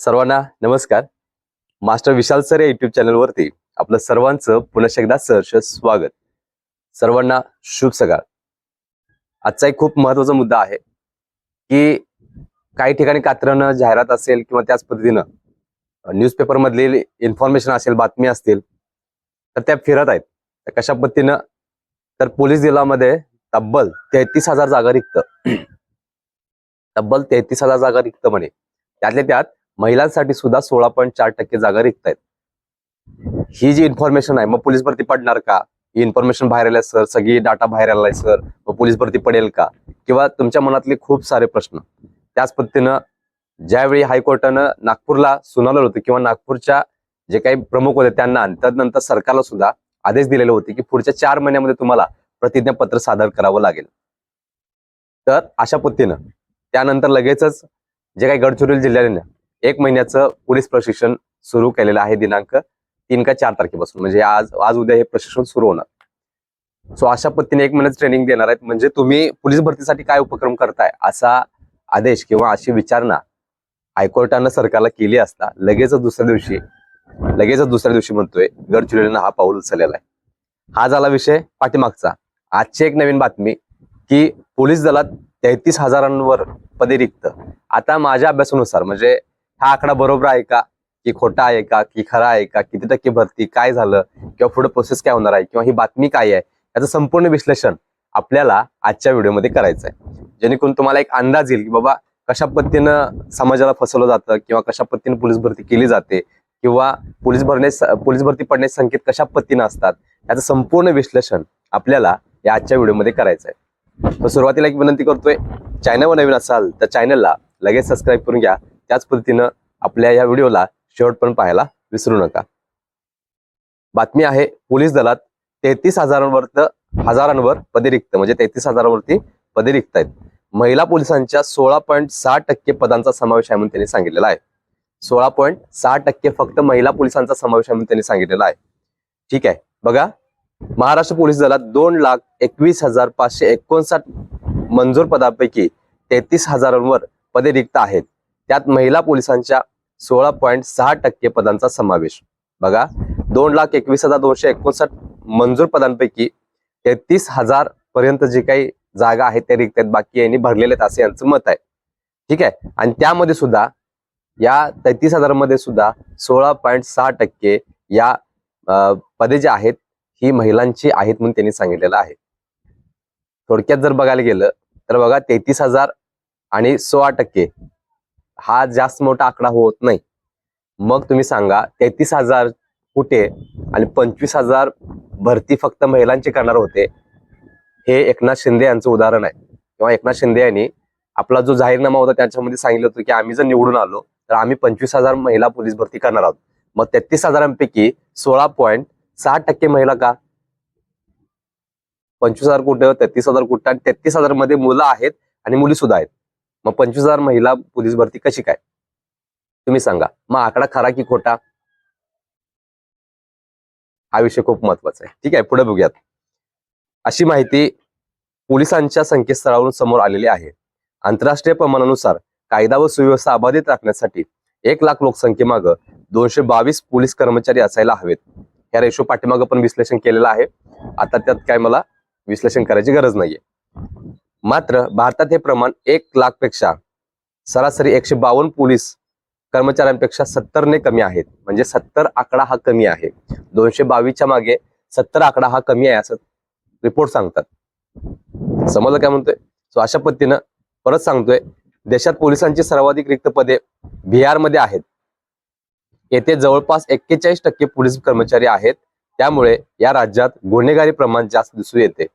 सर्वांना नमस्कार. Master Vishal sir या युट्यूब चॅनलवरती आपलं सर्वांचं पुनश एकदा सहर्ष स्वागत. सर्वांना शुभ सकाळ. आजचा एक खूप महत्त्वाचा मुद्दा आहे की काही ठिकाणी कात्रणं जाहिरात असेल किंवा त्याच पद्धतीनं न्यूजपेपरमधली इन्फॉर्मेशन असेल बातमी असतील तर त्या फिरत आहेत. तर कशा पद्धतीनं? तर पोलीस दलामध्ये तब्बल तेहतीस हजार जागा रिक्त. तब्बल तेहतीस हजार जागा रिक्त म्हणे. त्यातल्या त्यात महिलांसाठी सुद्धा सोळा पॉईंट चार टक्के जागा रिक्त आहेत ही जी इन्फॉर्मेशन आहे मग पोलीस भरती पडणार का? ही इन्फॉर्मेशन बाहेर आल्या सर सगळी डाटा बाहेर आलाय सर मग पोलीस भरती पडेल का? किंवा तुमच्या मनातले खूप सारे प्रश्न. त्याच पद्धतीनं ज्यावेळी हायकोर्टानं नागपूरला सुनावलं होतं किंवा नागपूरच्या जे काही प्रमुख होते त्यांना आणि तदनंतर सरकारला सुद्धा आदेश दिलेले होते की पुढच्या चार महिन्यामध्ये तुम्हाला प्रतिज्ञापत्र सादर करावं लागेल. तर अशा पद्धतीनं त्यानंतर लगेचच जे काही गडचिरोली जिल्ह्याने एक महिन्याचं पोलीस प्रशिक्षण सुरू केलेलं आहे दिनांक तीन का चार तारखेपासून. म्हणजे आज आज उद्या हे प्रशिक्षण सुरू होणार. सो अशा पद्धतीने एक महिन्याचं ट्रेनिंग देणार आहेत. म्हणजे तुम्ही पोलीस भरतीसाठी काय उपक्रम करताय असा आदेश किंवा अशी विचारणा हायकोर्टानं सरकारला केली असता लगेच दुसऱ्या दिवशी लगेच दुसऱ्या दिवशी म्हणतोय गडचिरोलीनं हा पाऊल उचललेला आहे. हा झाला विषय पाठीमागचा. आजची एक नवीन बातमी की पोलीस दलात तेहतीस हजारांवर पदे रिक्त. आता माझ्या अभ्यासानुसार म्हणजे हा आकडा बरोबर आहे का? की खोटा आहे का? की खरा आहे का? किती टक्के भरती? काय झालं? किंवा पुढे प्रोसेस काय होणार आहे? किंवा ही बातमी काय आहे? याचं संपूर्ण विश्लेषण आपल्याला आजच्या व्हिडिओमध्ये करायचं आहे. जेणेकरून तुम्हाला एक अंदाज येईल की बाबा कशा पद्धतीनं समाजाला फसवलं जातं किंवा कशा पद्धतीने पोलीस भरती केली जाते किंवा पोलीस भरणे पोलीस भरती पडण्याचे संकेत कशा पद्धतीनं असतात? याचं संपूर्ण विश्लेषण आपल्याला या आजच्या व्हिडिओमध्ये करायचं आहे. तर सुरुवातीला एक विनंती करतोय चॅनलवर नवीन असाल तर चॅनलला लगेच सबस्क्राईब करून घ्या. त्याच पद्धतीनं आपल्या या व्हिडिओला शेवट पण पाहायला विसरू नका. बातमी आहे पोलीस दलात तेहतीस हजारांवर हजारांवर पदे रिक्त म्हणजे तेहतीस हजारांवरती पदे रिक्त आहेत. महिला पोलिसांच्या सोळा पॉईंट सहा टक्के पदांचा समावेश आहे म्हणून त्यांनी सांगितलेला आहे. सोळा पॉईंट सहा टक्के फक्त महिला पोलिसांचा समावेश आहे म्हणून त्यांनी सांगितलेला आहे. ठीक आहे बघा. महाराष्ट्र पोलीस दलात दोन लाख एकवीस हजार पाचशे एकोणसाठ मंजूर पदापैकी तेहतीस हजारांवर पदे रिक्त आहेत. त्यात महिला पोलिसांच्या सोळा पॉईंट सहा टक्के पदांचा समावेश. बघा दोन लाख एकवीस हजार दोनशे एकोणसाठ मंजूर पदांपैकी तेहतीस हजार पर्यंत जी काही जागा आहेत त्या रिक्त आहेत. बाकी यांनी भरलेले आहेत असं यांचं मत आहे. ठीक आहे? आणि त्यामध्ये सुद्धा या तेहतीस हजारमध्ये सुद्धा सोळा पॉईंट सहा टक्के या पदे जे आहेत ही महिलांची आहेत म्हणून त्यांनी सांगितलेलं आहे. थोडक्यात जर बघायला गेलं तर बघा तेहतीस हजार आणि सोळा टक्के हा जास्त मोठा आकडा होत नाही. मग तुम्ही सांगा तेहतीस हजार कुठे आणि पंचवीस हजार भरती फक्त महिलांची करणार होते हे एकनाथ शिंदे यांचं उदाहरण आहे. किंवा एकनाथ शिंदे यांनी आपला जो जाहीरनामा होता त्याच्यामध्ये सांगितलं होतं की आम्ही जर निवडून आलो तर आम्ही पंचवीस हजार महिला पोलीस भरती करणार आहोत. मग तेहतीस हजारांपैकी सोळा पॉईंट सहा टक्के महिला का? पंचवीस हजार कुठं तेहतीस हजार कुठं? आणि तेहतीस हजारमध्ये मुलं आहेत आणि मुली सुद्धा आहेत. मग पंचवीस हजार महिला पोलीस भरती कशी काय? तुम्ही सांगा. मग आकडा खरा की खोटा? हा विषय खूप महत्त्वाचा आहे. ठीक आहे पुढे बघूयात. अशी माहिती पोलिसांच्या संकेतस्थळावरून समोर आलेली आहे. आंतरराष्ट्रीय प्रमाणानुसार कायदा व सुव्यवस्था अबाधित राखण्यासाठी एक लाख लोकसंख्येमागं दोनशे बावीस पोलीस कर्मचारी असायला हवेत. या रेशो पाठीमागं पण विश्लेषण केलेलं आहे. आता त्यात काय मला विश्लेषण करायची गरज नाहीये. मात्र भारतात हे प्रमाण एक लाखपेक्षा सरासरी एकशे बावन्न पोलीस कर्मचाऱ्यांपेक्षा सत्तरने कमी आहेत. म्हणजे सत्तर आकडा हा कमी आहे. दोनशे बावीसच्या मागे सत्तर आकडा हा कमी आहे असं रिपोर्ट सांगतात. समजलं काय म्हणतोय? सो अशा पद्धतीनं परत सांगतोय देशात पोलिसांची सर्वाधिक रिक्त पदे बिहारमध्ये आहेत. येथे जवळपास एक्केचाळीस टक्के पोलीस कर्मचारी आहेत. त्यामुळे या राज्यात गुन्हेगारी प्रमाण जास्त दिसून येते.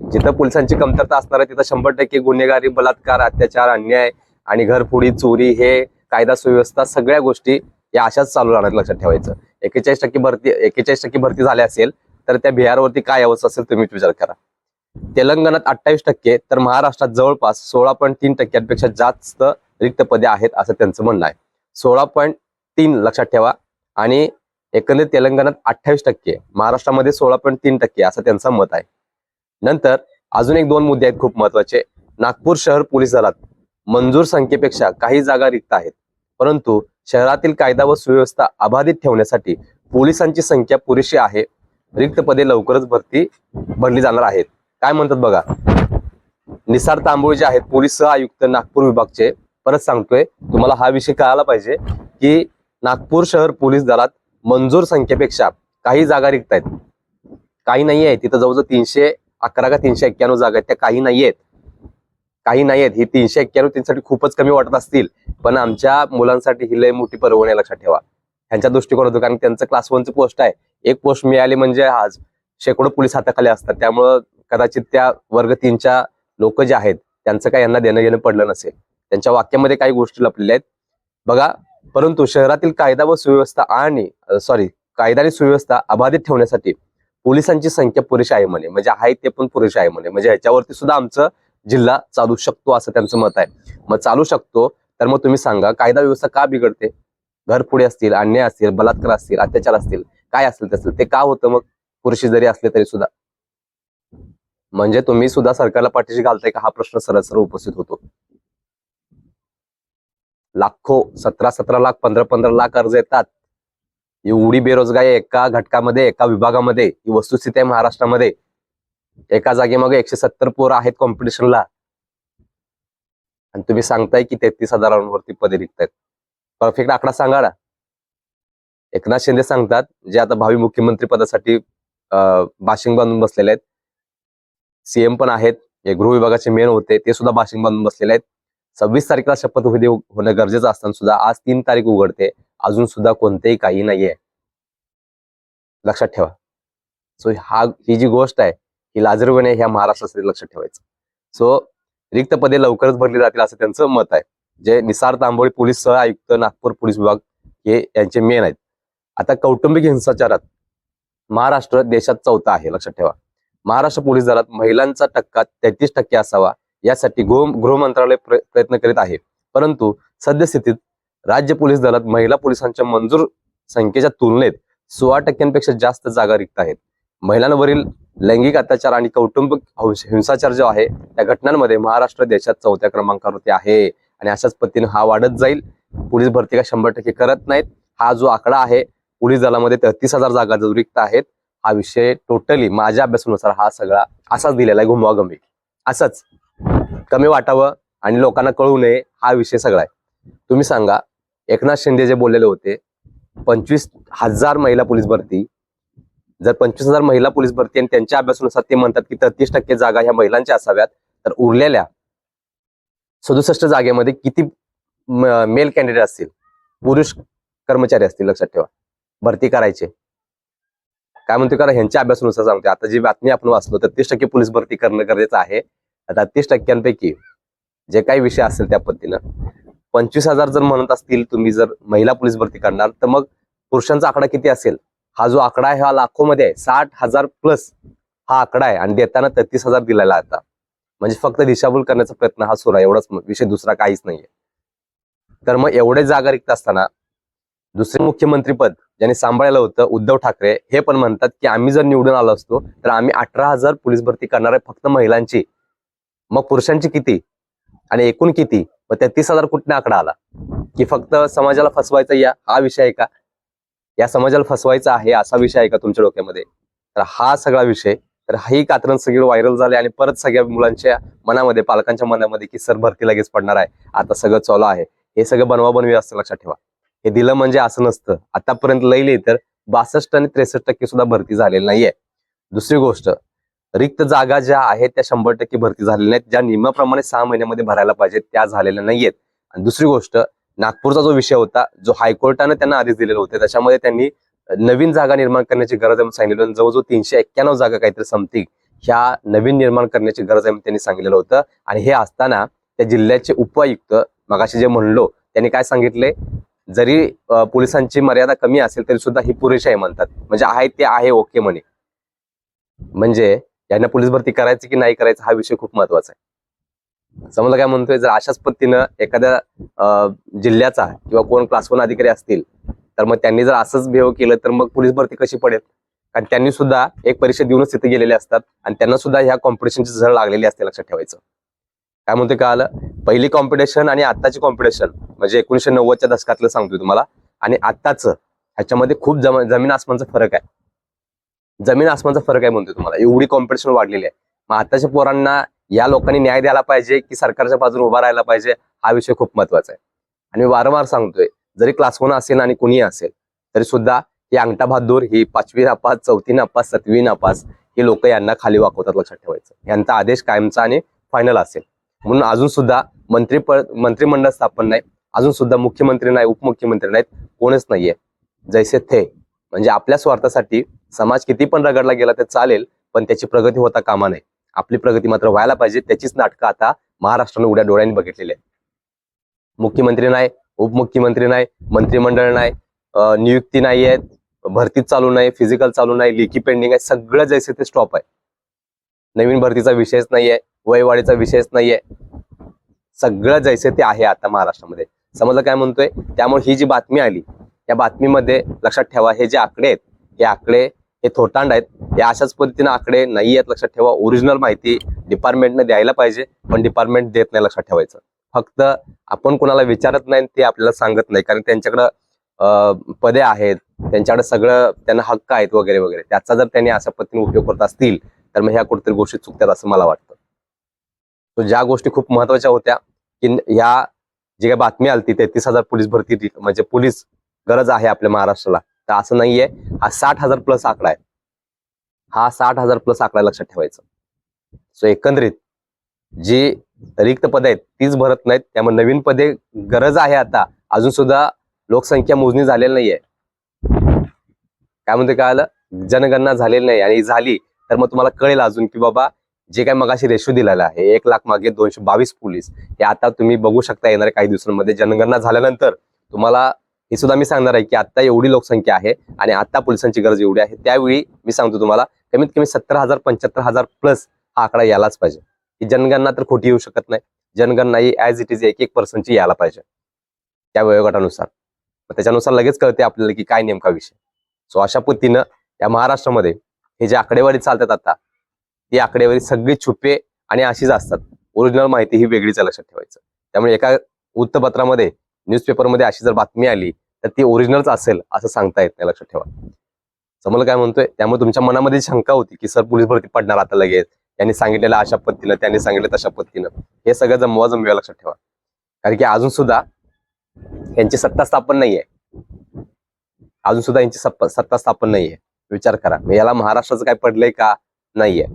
जिथं पोलिसांची कमतरता असणार आहे तिथं शंभर टक्के गुन्हेगारी बलात्कार अत्याचार अन्याय आणि घरफोडी चोरी हे कायदा सुव्यवस्था सगळ्या गोष्टी या अशाच चालू राहणार लक्षात ठेवायचं. एकेचाळीस टक्के भरती एकेचाळीस टक्के भरती झाली असेल तर त्या बिहारवरती काय अवस्था असेल तुम्ही विचार करा. तेलंगणात अठ्ठावीस टक्के तर महाराष्ट्रात जवळपास सोळा पॉईंट तीन टक्क्यांपेक्षा जास्त रिक्त पदे आहेत असं त्यांचं म्हणणं आहे. सोळा पॉईंट तीन लक्षात ठेवा आणि एकंदरीत तेलंगणात अठ्ठावीस टक्के महाराष्ट्रामध्ये सोळा पॉईंट तीन टक्के असं त्यांचं मत आहे. नंतर अजून एक दोन मुद्दे आहेत खूप महत्त्वाचे. नागपूर शहर पोलीस दलात मंजूर संख्येपेक्षा काही जागा रिक्त आहेत. परंतु शहरातील कायदा व सुव्यवस्था अबाधित ठेवण्यासाठी पोलिसांची संख्या पुरेशी आहे. रिक्त पदे लवकरच भरती भरली जाणार आहेत. काय म्हणतात बघा? निसार तांबोळे जे आहेत पोलीस सह आयुक्त नागपूर विभागचे परत सांगतोय तुम्हाला हा विषय कळायला पाहिजे की नागपूर शहर पोलीस दलात मंजूर संख्येपेक्षा काही जागा रिक्त आहेत. काही नाही आहे तिथं जवळजवळ तीनशे अकरा का तीनशे एक्क्याण्णव जागा आहेत. त्या काही नाही आहेत काही नाही आहेत ही तीनशे एक्क्याण्णव त्यांच्यासाठी खूपच कमी वाटत असतील. पण आमच्या मुलांसाठी ही लय मोठी पर्वणी आहे, लक्षात ठेवा. ह्यांच्या दृष्टिकोनातून कारण त्यांचं क्लास वनचं पोस्ट आहे. एक पोस्ट मिळाली म्हणजे आज शेकडो पोलीस हाताखाली असतात. त्यामुळं कदाचित त्या वर्ग तीनच्या लोक जे आहेत त्यांचं काही यांना देणं घेणं पडलं नसेल. त्यांच्या वाक्यामध्ये काही गोष्टी लपलेल्या आहेत. बघा परंतु शहरातील कायदा व सुव्यवस्था आणि सॉरी कायदा आणि सुव्यवस्था अबाधित ठेवण्यासाठी पोलिसांची संख्या पुरेशी आहे म्हणे. म्हणजे आहे ते पण पुरेशी आहे म्हणे. म्हणजे ह्याच्यावरती सुद्धा आमचं जिल्हा चालू शकतो असं त्यांचं मत आहे. मग चालू शकतो तर मग तुम्ही सांगा कायदा व्यवस्था का बिघडते? घरफोडे असतील अन्याय असतील बलात्कार असतील अत्याचार असतील काय असेल ते असेल ते का होतं मग? पुरुषी जरी असले तरी सुद्धा. म्हणजे तुम्ही सुद्धा सरकारला पाठीशी घालताय का? हा प्रश्न सरळ सरळ उपस्थित होतो. लाखो सतरा सतरा लाख पंधरा पंधरा लाख अर्ज येतात. एवढी बेरोजगारी एका घटकामध्ये एका विभागामध्ये ही वस्तुस्थिती आहे महाराष्ट्रामध्ये. एका जागेमागे एकशे सत्तर पोरं आहेत कॉम्पिटिशनला आणि तुम्ही सांगताय की तेहतीस हजारांवरती पदे निघतायत. परफेक्ट आकडा सांगा ना. एकनाथ शिंदे सांगतात जे आता भावी मुख्यमंत्री पदासाठी बाशिंग बांधून बसलेले आहेत. सीएम पण आहेत हे गृह विभागाचे मेन होते ते सुद्धा बाशिंग बांधून बसलेले आहेत. सव्वीस तारखेला शपथविधी होणं गरजेचं असताना सुद्धा आज तीन तारीख उघडते. अजून सुद्धा कोणतेही काही नाहीये. लक्षात ठेवा. सो हा ही जी गोष्ट आहे ही लाजरवणे ह्या महाराष्ट्रासाठी लक्षात ठेवायचं. सो रिक्त पदे लवकरच भरली जातील असं त्यांचं मत आहे. जे निसार तांबोळी पोलीस सह आयुक्त नागपूर पोलीस विभाग हे यांचे मेन आहेत. आता कौटुंबिक हिंसाचारात महाराष्ट्र देशात चौथा आहे लक्षात ठेवा. महाराष्ट्र पोलीस दलात महिलांचा टक्का तेहतीस टक्के असावा यासाठी गृह गृह मंत्रालय प्रयत्न करीत आहे. परंतु सद्यस्थितीत राज्य पोलीस दलात महिला पोलिसांच्या मंजूर संख्येच्या तुलनेत सोळा टक्क्यांपेक्षा जास्त जागा रिक्त आहेत. महिलांवरील लैंगिक अत्याचार आणि कौटुंबिक हिंसाचार जो आहे त्या घटनांमध्ये महाराष्ट्र देशात चौथ्या क्रमांकावरती आहे. आणि अशाच पद्धतीने हा वाढत जाईल. पोलीस भरती का शंभर टक्के करत नाहीत. हा जो आकडा आहे पोलीस दलामध्ये तेहतीस हजार जागा जो रिक्त आहेत हा विषय टोटली माझ्या अभ्यासानुसार हा सगळा असाच दिलेला आहे घुमवागमी असंच कमी वाटावं आणि लोकांना कळू नये हा विषय सगळा आहे. तुम्ही सांगा एकनाथ शिंदे जे बोललेले होते पंचवीस हजार महिला पोलीस भरती. जर पंचवीस हजार महिला पोलीस भरती आणि त्यांच्या अभ्यासानुसार ते म्हणतात की तेहतीस टक्के जागा ह्या महिलांच्या असाव्यात तर उरलेल्या सदुसष्ट जागेमध्ये किती मेल कॅन्डिडेट असतील? पुरुष कर्मचारी असतील लक्षात ठेवा. भरती करायचे. काय म्हणतो कारण ह्यांच्या अभ्यासानुसार सांगतो आता जी बातमी आपण वाचलो तर तीस टक्के पोलीस भरती करणं गरजेचं आहे. आता तीस टक्क्यांपैकी जे काही विषय असेल त्या पद्धतीनं पंचवीस हजार जर म्हणत असतील तुम्ही जर महिला पोलीस भरती करणार तर मग पुरुषांचा आकडा किती असेल? हा जो आकडा आहे हा लाखोमध्ये आहे. साठ हजार प्लस हा आकडा आहे आणि देताना तेहतीस हजार दिलेला आता. म्हणजे फक्त दिशाभूल करण्याचा प्रयत्न हा सुरू आहे. एवढाच विषय दुसरा काहीच नाहीये. तर मग एवढे जागा रिक्त असताना दुसरे मुख्यमंत्रीपद ज्यांनी सांभाळलं होतं उद्धव ठाकरे हे पण म्हणतात की आम्ही जर निवडून आलो असतो तर आम्ही अठरा हजार पोलीस भरती करणार आहे फक्त महिलांची. मग पुरुषांची किती? आणि एकूण किती? मग तेहतीस हजार कुठनं आकडा आला? की फक्त समाजाला फसवायचा या हा विषय आहे का? या समाजाला फसवायचा आहे असा विषय आहे का तुमच्या डोक्यामध्ये? तर हा सगळा विषय तर ही कात्रण सगळी व्हायरल झाले आणि परत सगळ्या मुलांच्या मनामध्ये पालकांच्या मनामध्ये की सर भरती लगेच पडणार आहे. आता सगळं चालू आहे. हे सगळं बनवा बनवी असतं लक्षात ठेवा. हे दिलं म्हणजे असं नसतं. आतापर्यंत लईले तर बासष्ट आणि त्रेसष्ट टक्के सुद्धा भरती झालेली नाहीये. दुसरी गोष्ट रिक्त जागा ज्या आहेत त्या शंभर टक्के भरती झालेल्या आहेत ज्या नियमाप्रमाणे सहा महिन्यामध्ये भरायला पाहिजेत त्या झालेल्या नाहीयेत. आणि दुसरी गोष्ट नागपूरचा जो विषय होता जो हायकोर्टाने त्यांना आदेश दिलेले होते त्याच्यामध्ये त्यांनी नवीन जागा निर्माण करण्याची गरज आहे सांगितलं होतं. जवळजवळ तीनशे एक्क्याण्णव जागा काहीतरी समथिंग ह्या नवीन निर्माण करण्याची गरज आहे त्यांनी सांगितलेलं होतं. आणि हे असताना त्या जिल्ह्याचे उपायुक्त मगाशी जे म्हणलो त्यांनी काय सांगितले? जरी पोलिसांची मर्यादा कमी असेल तरी सुद्धा ही पुरेशी आहे म्हणतात. म्हणजे आहे ते आहे ओके म्हणे. म्हणजे यांना पोलीस भरती करायची की नाही करायचं हा विषय खूप महत्त्वाचा आहे. समजा काय म्हणतोय जर अशाच पद्धतीनं एखाद्या जिल्ह्याचा किंवा कोण क्लास वन अधिकारी असतील तर मग त्यांनी जर असंच बिहेव केलं तर मग पोलीस भरती कशी पडेल? कारण त्यांनी सुद्धा एक परीक्षा देऊनच तिथे गेलेले असतात आणि त्यांना सुद्धा ह्या कॉम्पिटिशनची झळ लागलेली असते लक्षात ठेवायचं. काय म्हणते का आलं पहिली कॉम्पिटिशन आणि आत्ताची कॉम्पिटिशन म्हणजे एकोणीशे नव्वदच्या दशकातलं सांगतोय तुम्हाला. आणि आत्ताचं ह्याच्यामध्ये खूप जम जमीन आसमानचा फरक आहे. जमीन आसमानचा फरक आहे म्हणतोय तुम्हाला. एवढी कॉम्पिटिशन वाढलेली आहे. मग आताच्या पोरांना या लोकांनी न्याय द्यायला पाहिजे की सरकारच्या बाजूने उभा राहायला पाहिजे हा विषय खूप महत्त्वाचा आहे. आणि मी वारंवार सांगतोय जरी क्लास वन असेल आणि कुणी असेल तरी सुद्धा ही अंगठा बहादूर ही पाचवी नापास चौथी नापास सातवी नापास ही लोक यांना खाली वाकवतात लक्षात ठेवायचं. यांचा आदेश कायमचा आणि फायनल असेल. म्हणून अजून सुद्धा मंत्री मंत्रिमंडळ स्थापन नाही अजून सुद्धा मुख्यमंत्री नाही उपमुख्यमंत्री नाहीत कोणच नाहीये. जैसे थे. म्हणजे आपल्या स्वार्थासाठी समाज किती पण रगडला गेला तर चालेल पण त्याची प्रगती होता कामा नये. आपली प्रगती मात्र व्हायला पाहिजे त्याचीच नाटकं आता महाराष्ट्राने उड्या डोळ्यांनी बघितलेली आहे मुख्यमंत्री नाही उपमुख्यमंत्री नाही मंत्रिमंडळ नाही नियुक्ती नाही आहेत भरतीच चालू नाही फिजिकल चालू नाही लेखी पेंडिंग आहे सगळं जैसे ते स्टॉप आहे. नवीन भरतीचा विषयच नाहीये वयवाढीचा विषयच नाहीये. सगळं जैसे ते आहे आता महाराष्ट्रामध्ये. समजलं काय म्हणतोय? त्यामुळे ही जी बातमी आली या बातमीमध्ये लक्षात ठेवा हे जे आकडे आहेत हे आकडे हे थोटांड आहेत. हे अशाच पद्धतीने आकडे नाही आहेत लक्षात ठेवा. ओरिजिनल माहिती डिपार्टमेंटने द्यायला पाहिजे पण डिपार्टमेंट देत नाही लक्षात ठेवायचं. फक्त आपण कोणाला विचारत नाही ते आपल्याला सांगत नाही. कारण त्यांच्याकडं पदे आहेत. त्यांच्याकडे सगळं त्यांना हक्क आहेत वगैरे वगैरे. त्याचा जर त्यांनी अशा पद्धतीने उपयोग करत असतील तर मग ह्या कुठेतरी गोष्टी चुकतात असं मला वाटतं. तो ज्या गोष्टी खूप महत्त्वाच्या होत्या की ह्या जी काही बातमी आली ती तेहतीस हजार पोलीस भरती म्हणजे पोलीस गरज आहे आपल्या महाराष्ट्राला. तर असं नाहीये. हा साठ हजार प्लस आकडा आहे. हा साठ हजार प्लस आकडा लक्षात ठेवायचा. सो एकंदरीत जी रिक्त पदे आहेत तीच भरत नाहीत. त्यामुळे नवीन पदे गरज आहे आता. अजून सुद्धा लोकसंख्या मोजणी झालेली नाहीये. काय म्हणते काय आलं? जनगणना झालेली नाही. आणि झाली तर मग तुम्हाला कळेल अजून की बाबा जे काय मगाशी रेशो दिलेला आहे एक लाख मागे दोनशे बावीस पोलीस हे आता तुम्ही बघू शकता येणाऱ्या काही दिवसांमध्ये. जनगणना झाल्यानंतर तुम्हाला हे सुद्धा मी सांगणार आहे की आता एवढी लोकसंख्या आहे आणि आता पोलिसांची गरज एवढी आहे. त्यावेळी मी सांगतो तुम्हाला कमीत कमी सत्तर हजार पंच्याहत्तर हजार प्लस हा आकडा यायलाच पाहिजे. ही जनगणना तर खोटी येऊ शकत नाही. जनगणना ही ऍज इट इज एक एक पर्सेंटची यायला पाहिजे. त्या वयोगटानुसार. मग त्याच्यानुसार लगेच कळते आपल्याला की काय नेमका विषय. सो अशा पद्धतीनं या महाराष्ट्रामध्ये हे जे आकडेवारी चालतात आता ती आकडेवारी सगळी छुपे आणि अशीच असतात. ओरिजिनल माहिती ही वेगळीच लक्षात ठेवायचं. त्यामुळे एका वृत्तपत्रामध्ये न्यूजपेपरमध्ये अशी जर बातमी आली तर ती ओरिजिनलच असेल असं सांगता येत नाही लक्षात ठेवा. समजलं काय म्हणतोय त्यामुळे तुमच्या मनामध्ये शंका होती की सर पोलीस भरती पडणार आता लगेच. यांनी सांगितलेलं अशा पद्धतीनं त्यांनी सांगितलं तशा पद्धतीनं. हे सगळं जमवा जमव्या लक्षात ठेवा. कारण की अजून सुद्धा यांची सत्ता स्थापन नाहीये. अजून सुद्धा यांची सत्ता स्थापन नाहीये. विचार करा. याला महाराष्ट्राचं काय पडलंय का? नाहीये.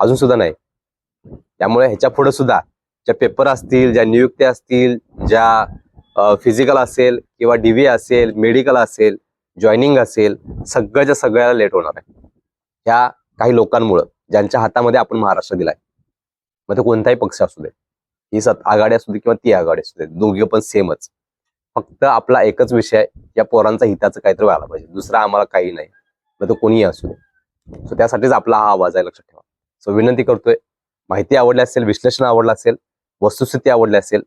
अजून सुद्धा नाही. त्यामुळे ह्याच्या पुढे सुद्धा ज्या पेपर असतील ज्या नियुक्त्या असतील ज्या फिजिकल असेल किंवा डीव्ही असेल मेडिकल असेल जॉईनिंग असेल सगळ्याच्या सगळ्याला लेट होणार आहे. ह्या काही लोकांमुळं ज्यांच्या हातामध्ये आपण महाराष्ट्र दिलाय. मग ते कोणताही पक्ष असू दे. ही सत आघाडी असू दे किंवा ती आघाडी असू दे दोघे पण सेमच फक्त आपला एकच विषय या पोरांचा हिताचं काहीतरी व्हायला पाहिजे. दुसरा आम्हाला काही नाही. मग तो कोणीही असू दे. सो त्यासाठीच आपला हा आवाज आहे लक्षात ठेवा. सो विनंती करतोय माहिती आवडली असेल विश्लेषण आवडलं असेल वस्तुस्थिती आवडली असेल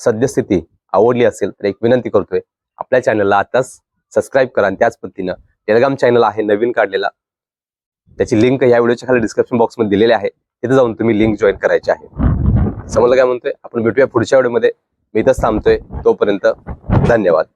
सद्यस्थिती आवडली असेल तर एक विनंती करतोय आपल्या चॅनलला आताच सबस्क्राईब करा आणि त्याच पद्धतीनं टेलिग्राम चॅनल आहे नवीन काढलेला त्याची लिंक या व्हिडिओच्या खाली डिस्क्रिप्शन बॉक्समध्ये दिलेली आहे. तिथे जाऊन तुम्ही लिंक जॉईन करायची आहे. समजलं काय म्हणतोय? आपण भेटूया पुढच्या व्हिडिओमध्ये मी इथंच थांबतोय. तोपर्यंत धन्यवाद.